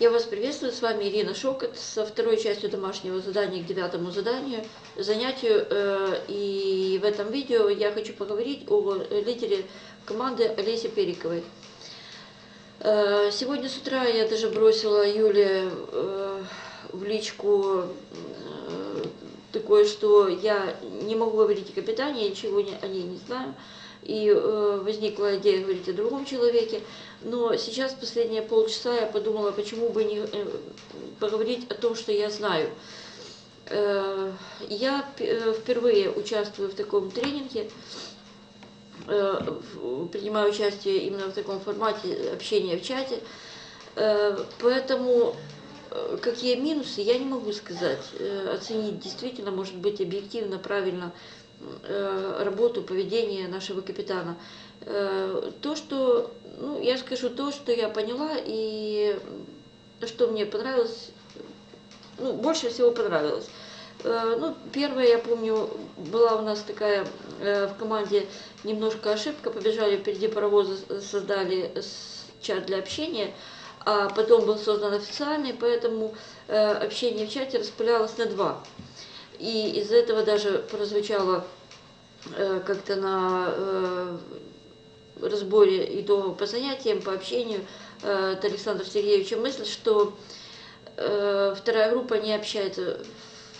Я вас приветствую, с вами Ирина Шокот со второй частью домашнего задания к девятому заданию, занятию. э, И в этом видео я хочу поговорить о лидере команды Олесе Периковой. Э, Сегодня с утра я даже бросила Юле э, в личку такое, что я не могу говорить о капитане, я ничего о ней не знаю. И э, возникла идея говорить о другом человеке. Но сейчас, последние полчаса, я подумала, почему бы не э, поговорить о том, что я знаю. Э, Я э, впервые участвую в таком тренинге, э, принимаю участие именно в таком формате общения в чате. Э, Поэтому э, какие минусы, я не могу сказать. Э, Оценить действительно, может быть, объективно, правильно работу, поведение нашего капитана. Э, То, что, ну, я скажу то, что я поняла и что мне понравилось, ну, больше всего понравилось. Э, Ну, первое, я помню, была у нас такая э, в команде немножко ошибка, побежали впереди паровоза, создали чат для общения, а потом был создан официальный, поэтому э, общение в чате распылялось на два. И из-за этого даже прозвучало э, как-то на э, разборе итогов по занятиям, по общению э, от Александра Сергеевича мысль, что э, вторая группа не общается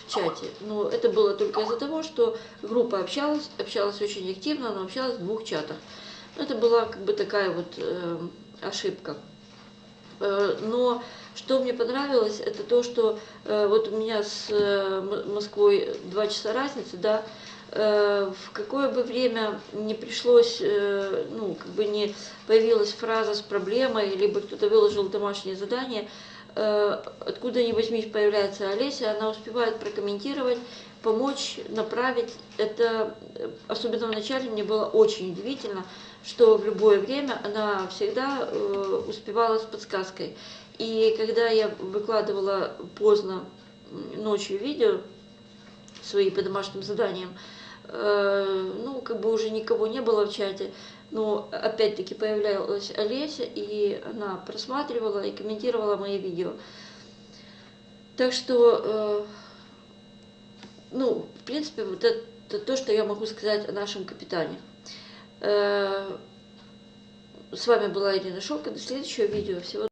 в чате. Но это было только из-за того, что группа общалась, общалась очень активно, но общалась в двух чатах. Ну, Это была как бы такая вот э, ошибка. Э, Но что мне понравилось, это то, что э, вот у меня с э, Москвой два часа разницы, да, э, в какое бы время не пришлось, э, ну, как бы не появилась фраза с проблемой, либо кто-то выложил домашнее задание, э, откуда ни возьмись появляется Олеся, она успевает прокомментировать, помочь, направить. Это, э, особенно в начале, мне было очень удивительно, что в любое время она всегда э, успевала с подсказкой. И когда я выкладывала поздно ночью видео, свои по домашним заданиям, э, ну, как бы уже никого не было в чате, но опять-таки появлялась Олеся, и она просматривала и комментировала мои видео. Так что, э, ну, в принципе, вот это то, что я могу сказать о нашем капитане. Э, С вами была Ирина Шока. До следующего видео. Всего